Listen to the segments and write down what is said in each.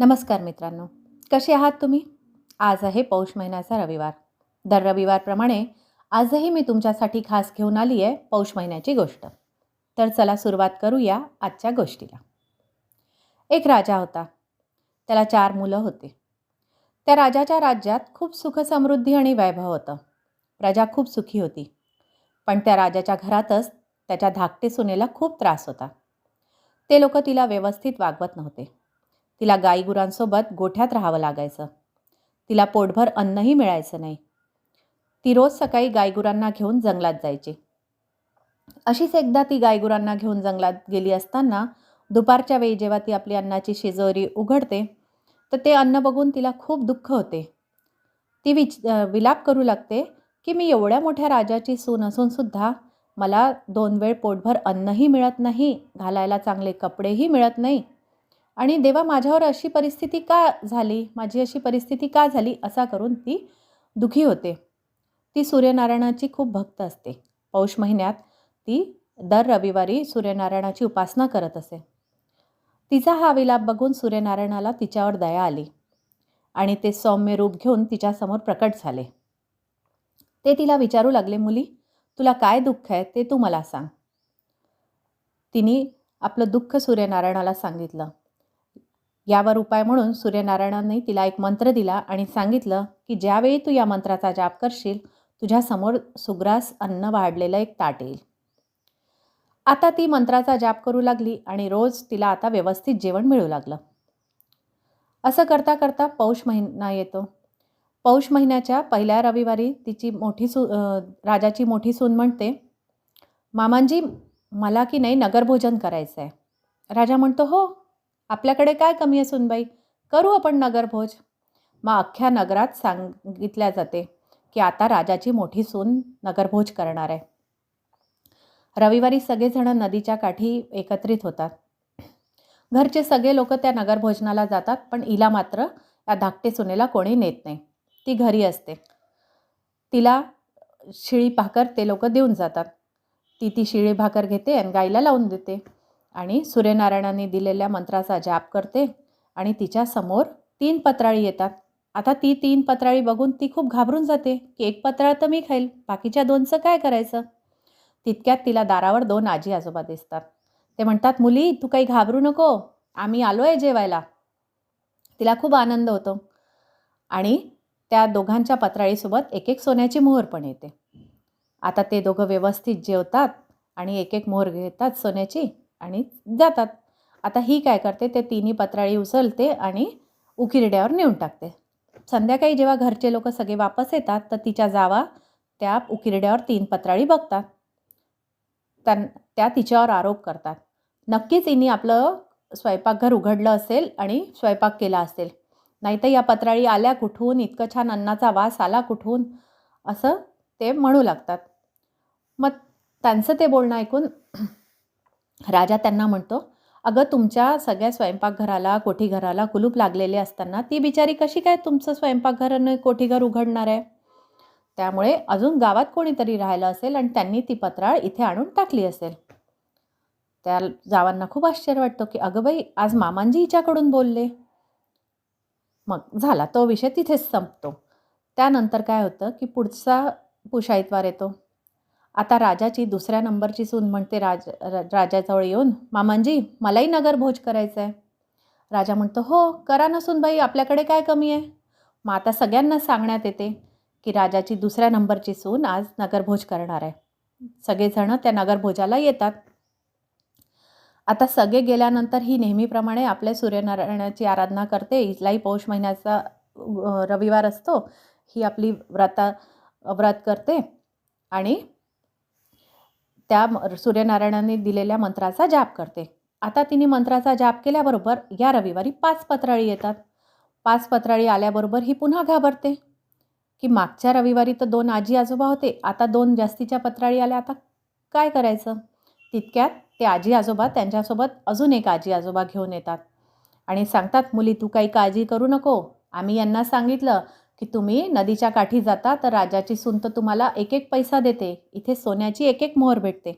नमस्कार मित्रांनो. कसे आहात तुम्ही? आज आहे पौष महिन्याचा रविवार. दर रविवारप्रमाणे आजही मी तुमच्यासाठी खास घेऊन आली आहे पौष महिन्याची गोष्ट. तर चला सुरुवात करूया आजच्या गोष्टीला. एक राजा होता. त्याला चार मुलं होते. त्या राजाच्या राज्यात खूप सुखसमृद्धी आणि वैभव होतं. प्रजा खूप सुखी होती. पण त्या राजाच्या घरातच त्याच्या धाकटे सुनेला खूप त्रास होता. ते लोक तिला व्यवस्थित वागवत नव्हते. तिला गाईगुरांसोबत गोठ्यात राहावं लागायचं. तिला पोटभर अन्नही मिळायचं नाही. ती रोज सकाळी गायगुरांना घेऊन जंगलात जायची. अशीच एकदा ती गायगुरांना घेऊन जंगलात गेली असताना दुपारच्या वेळी जेव्हा ती आपली अन्नाची शिजोरी उघडते तर ते अन्न बघून तिला खूप दुःख होते. ती विच विलाप करू लागते की मी एवढ्या मोठ्या राजाची सून असूनसुद्धा मला दोन वेळ पोटभर अन्नही मिळत नाही घालायला चांगले कपडेही मिळत नाही आणि देवा माझ्यावर अशी परिस्थिती का झाली? माझी अशी परिस्थिती का झाली? असा करून ती दुखी होते. ती सूर्यनारायणाची खूप भक्त असते. पौष महिन्यात ती दर रविवारी सूर्यनारायणाची उपासना करत असे. तिचा हा विलाप बघून सूर्यनारायणाला तिच्यावर दया आली आणि ते सौम्य रूप घेऊन तिच्यासमोर प्रकट झाले. ते तिला विचारू लागले मुली तुला काय दुःख आहे ते तू मला सांग. तिने आपलं दुःख सूर्यनारायणाला सांगितलं. यावर उपाय म्हणून सूर्यनारायणाने तिला एक मंत्र दिला आणि सांगितलं की ज्यावेळी तू या मंत्राचा जाप करशील तुझ्यासमोर सुग्रास अन्न वाढलेलं एक ताट येईल. आता ती मंत्राचा जाप करू लागली आणि रोज तिला आता व्यवस्थित जेवण मिळू लागलं. असं करता करता पौष महिना येतो. पौष महिन्याच्या पहिल्या रविवारी तिची मोठी सू राजाची मोठी सून म्हणते मामांजी मला की नाही नगरभोजन करायचं आहे राजा म्हणतो हो आपल्याकडे काय कमी आहे सुनबाई करू आपण नगरभोज. मग अख्ख्या नगरात सांगितल्या जाते की आता राजाची मोठी सून नगरभोज करणार आहे. रविवारी सगळेजणं नदीच्या काठी एकत्रित होतात. घरचे सगळे लोक त्या नगरभोजनाला जातात पण इला मात्र या धाकटे सुनेला कोणी नेत नाही. ती घरी असते. तिला शिळी भाकर ते लोक देऊन जातात. ती ती शिळी भाकर घेते आणि गाईला लावून देते. आणि सूर्यनारायणाने दिलेल्या मंत्राचा जाप करते आणि तिच्या समोर तीन पत्राळी येतात. आता ती तीन पत्राळी बघून ती खूप घाबरून जाते की एक पत्राळ तर मी खाईल बाकीच्या दोनचं काय करायचं? तितक्यात तिला दारावर दोन आजी आजोबा दिसतात. ते म्हणतात मुली तू काही घाबरू नको आम्ही आलो आहे जेवायला. तिला खूप आनंद होतो आणि त्या दोघांच्या पत्राळीसोबत एक एक सोन्याची मोहर पण येते. आता ते दोघं व्यवस्थित जेवतात आणि एक एक मोहर घेतात सोन्याची. आणि जातात. आता ही काय करते ते तिन्ही पत्राळी उचलते आणि उकिरड्यावर नेऊन टाकते. संध्याकाळी जेव्हा घरचे लोक सगळे वापस येतात तर तिच्या जावा त्या उकिरड्यावर तीन पत्राळी बघतात. त्यां त्या तिच्यावर आरोप करतात. नक्कीच हिने आपलं स्वयंपाकघर उघडलं असेल आणि स्वयंपाक केला असेल. नाहीतर या पत्राळी आल्या कुठून इतकं छान अन्नाचा वास आला कुठून असं ते म्हणू लागतात. मग त्यांचं ते बोलणं ऐकून राजा त्यांना म्हणतो अगं तुमच्या सगळ्या स्वयंपाकघराला कोठीघराला कुलूप लागलेले असताना ती बिचारी कशी काय तुमचं स्वयंपाकघर आणि कोठीघर उघडणार आहे? त्यामुळे अजून गावात कोणीतरी राहिलं असेल आणि त्यांनी ती पत्राळ इथे आणून टाकली असेल. त्या जावांना खूप आश्चर्य वाटतो की अगं बाई आज मामांजी हिच्याकडून बोलले. मग झाला तो विषय तिथेच संपतो. त्यानंतर काय होतं की पुढचा पुशाईतवार येतो. आता राजाची दुसऱ्या नंबरची सून म्हणते राज राजाजवळ येऊन मामांजी मलाही नगरभोज करायचं आहे राजा म्हणतो हो करा ना बाई आपल्याकडे काय कमी आहे? मग आता सगळ्यांना सांगण्यात येते की राजाची दुसऱ्या नंबरची सून आज नगरभोज करणार आहे. सगळेजणं त्या नगरभोजाला येतात. आता सगळे गेल्यानंतर ही नेहमीप्रमाणे आपल्या सूर्यनारायणाची आराधना करते. इथलाही पौष महिन्याचा रविवार असतो. ही आपली व्रता व्रत करते. आणि त्या सूर्यनारायणाने दिलेल्या मंत्राचा जाप करते. आता तिने मंत्राचा जाप केल्याबरोबर या रविवारी पाच पत्राळी येतात. पाच पत्राळी आल्याबरोबर ही पुन्हा घाबरते. की मागच्या रविवारी तर दोन आजी आजोबा होते आता दोन जास्तीच्या पत्राळी आल्या आता काय करायचं? तितक्यात ते आजी आजोबा त्यांच्यासोबत अजून एक आजी आजोबा घेऊन येतात. आणि सांगतात मुली तू काही काळजी करू नको. आम्ही यांना सांगितलं की तुम्ही नदीच्या काठी जाता तर राजाची सुंत तर तुम्हाला एक एक पैसा देते. इथे सोन्याची एक एक मोहर भेटते.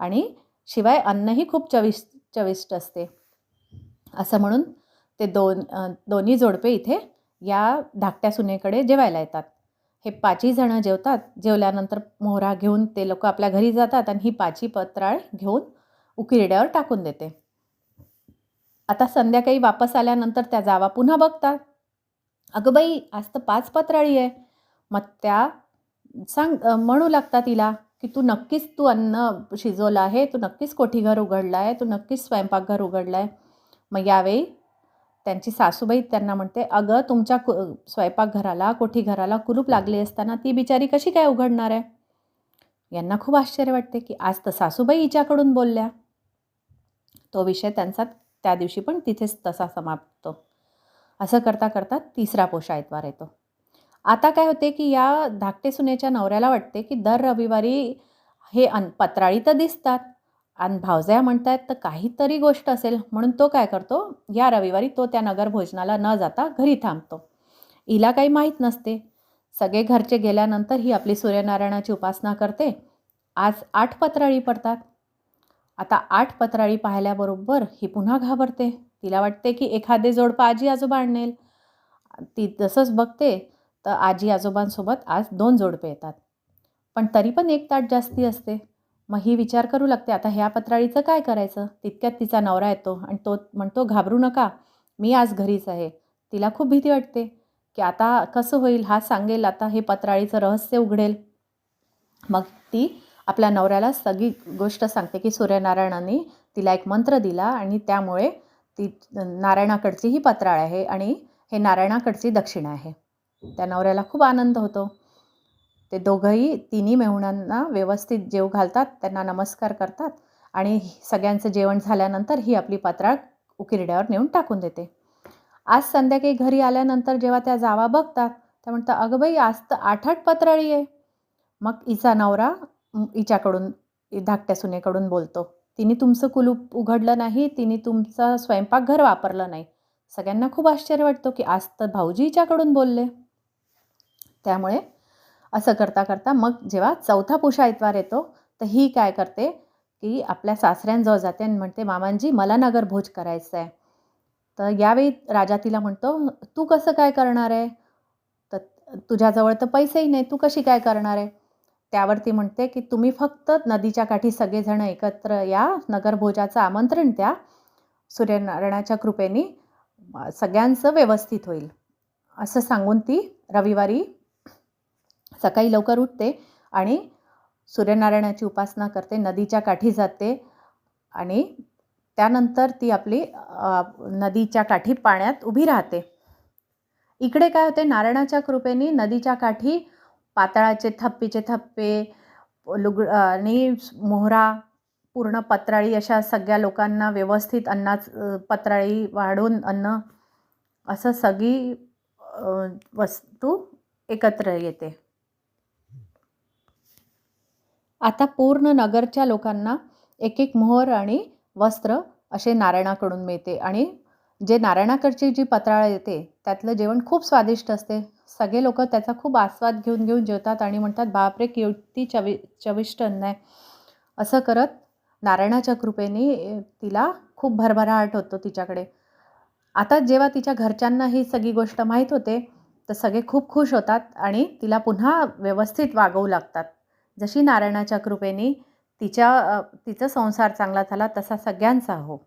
आणि शिवाय अन्नही खूप चविष्ट चविष्ट असते. असं म्हणून ते दोन दोन्ही जोडपे इथे या धाकट्या सुनेकडे जेवायला येतात. हे पाचही जणं जेवतात. जेवल्यानंतर मोहरा घेऊन ते लोक आपल्या घरी जातात आणि ही पाची पत्राळ घेऊन उकिरड्यावर टाकून देते. आता संध्याकाळी वापस आल्यानंतर त्या जावा पुन्हा बघतात. अगं बाई आज तर पाच पत्राळी आहे. मग त्या सांग म्हणू लागतात तिला की तू नक्कीच तू अन्न शिजवलं आहे तू नक्कीच कोठीघर उघडला आहे तू नक्कीच स्वयंपाकघर उघडला आहे. मग यावेळी त्यांची सासूबाई त्यांना म्हणते अगं तुमच्या कु स्वयंपाकघराला कोठीघराला कुलूप लागली असताना ती बिचारी कशी काय उघडणार आहे? यांना खूप आश्चर्य वाटते की आज तर सासूबाई हिच्याकडून बोलल्या. तो विषय त्यांचा त्या दिवशी पण तिथेच तसा समाप्त. असं करता करता तिसरा पोषा इतवार येतो. आता काय होते की या धाकटे सुनेच्या नवऱ्याला वाटते की दर रविवारी हे अन पत्राळी तर दिसतात. आणि भावजया म्हणतायत तर काहीतरी गोष्ट असेल. म्हणून तो काय करतो या रविवारी तो त्या नगर भोजनाला न जाता घरी थांबतो. हिला काही माहीत नसते. सगळे घरचे गेल्यानंतर ही आपली सूर्यनारायणाची उपासना करते. आज आठ पत्राळी पडतात. आता आठ पत्राळी पाहिल्याबरोबर ही पुन्हा घाबरते. तिला वाटते की एखादे जोडपं आजी आजोबा आणेल. ती तसंच बघते तर आजी आजोबांसोबत आज दोन जोडपे येतात. पण तरी पण एक ताट जास्ती असते. मग ही विचार करू लागते आता ह्या पत्राळीचं काय करायचं? तितक्यात तिचा नवरा येतो आणि तो म्हणतो घाबरू नका मी आज घरीच आहे. तिला खूप भीती वाटते की आता कसं होईल हा सांगेल आता हे पत्राळीचं रहस्य उघडेल. मग ती आपल्या नवऱ्याला सगळी गोष्ट सांगते की सूर्यनारायणाने तिला एक मंत्र दिला आणि त्यामुळे ती नारायणाकडची ही पत्राळ आहे आणि हे नारायणाकडची दक्षिणा आहे. त्या नवऱ्याला खूप आनंद होतो. ते दोघंही तिन्ही मेहुणांना व्यवस्थित जेव घालतात त्यांना नमस्कार करतात आणि सगळ्यांचं जेवण झाल्यानंतर ही आपली पत्राळ उकिरड्यावर नेऊन टाकून देते. आज संध्याकाळी घरी आल्यानंतर जेव्हा त्या जावा बघतात त्या म्हणतात अगं बाई आज तर आठ आठ पत्राळी आहे. मग हिचा नवरा इच्याकडून हिच्याकडून धाकट्या सुनेकडून बोलतो. तिने तुमचं कुलूप उघडलं नाही तिने तुमचा स्वयंपाकघर वापरलं नाही. सगळ्यांना खूप आश्चर्य वाटतो की आज तर भाऊजीच्याकडून बोलले. त्यामुळे असं करता करता मग जेव्हा चौथा पुषा इतवार येतो तर ही काय करते की आपल्या सासऱ्यांजवळ जाते आणि म्हणते मामांजी मला नगरभोज करायचं आहे तर यावेळी राजा तिला म्हणतो तू कसं काय करणार आहे? तर तुझ्याजवळ तर पैसेही नाही तू कशी काय करणार आहे? त्यावर ती म्हणते की तुम्ही फक्त नदीच्या काठी सगळेजण एकत्र या नगरभोजाचं आमंत्रण द्या. सूर्यनारायणाच्या कृपेने सगळ्यांचं व्यवस्थित होईल. असं सांगून ती रविवारी सकाळी लवकर उठते आणि सूर्यनारायणाची उपासना करते नदीच्या काठी जाते आणि त्यानंतर ती आपली नदीच्या काठी पाण्यात उभी राहते. इकडे काय होते? नारायणाच्या कृपेने नदीच्या काठी पातळाचे थप्पीचे थप्पे लुग आणि मोहरा पूर्ण पत्राळी अशा सगळ्या लोकांना व्यवस्थित अन्नाच पत्राळी वाढून अन्न असं सगळी वस्तू एकत्र येते. आता पूर्ण नगरच्या लोकांना एक एक मोहर आणि वस्त्र असे नारायणाकडून मिळते आणि जे नारायणाकडची जी पत्राळ येते त्यातलं जेवण खूप स्वादिष्ट असते. सगळे लोक त्याचा खूप आस्वाद घेऊन घेऊन जेवतात आणि म्हणतात बापरे किती चवि चविष्ट अन्न आहे असं करत नारायणाच्या कृपेने तिला खूप भरभराट होतो तिच्याकडे. आता जेव्हा तिच्या घरच्यांना ही सगळी गोष्ट माहीत होते तर सगळे खूप खुश होतात आणि तिला पुन्हा व्यवस्थित वागवू लागतात. जशी नारायणाच्या कृपेने तिच्या तिचा संसार चांगला झाला तसा सगळ्यांचा हो.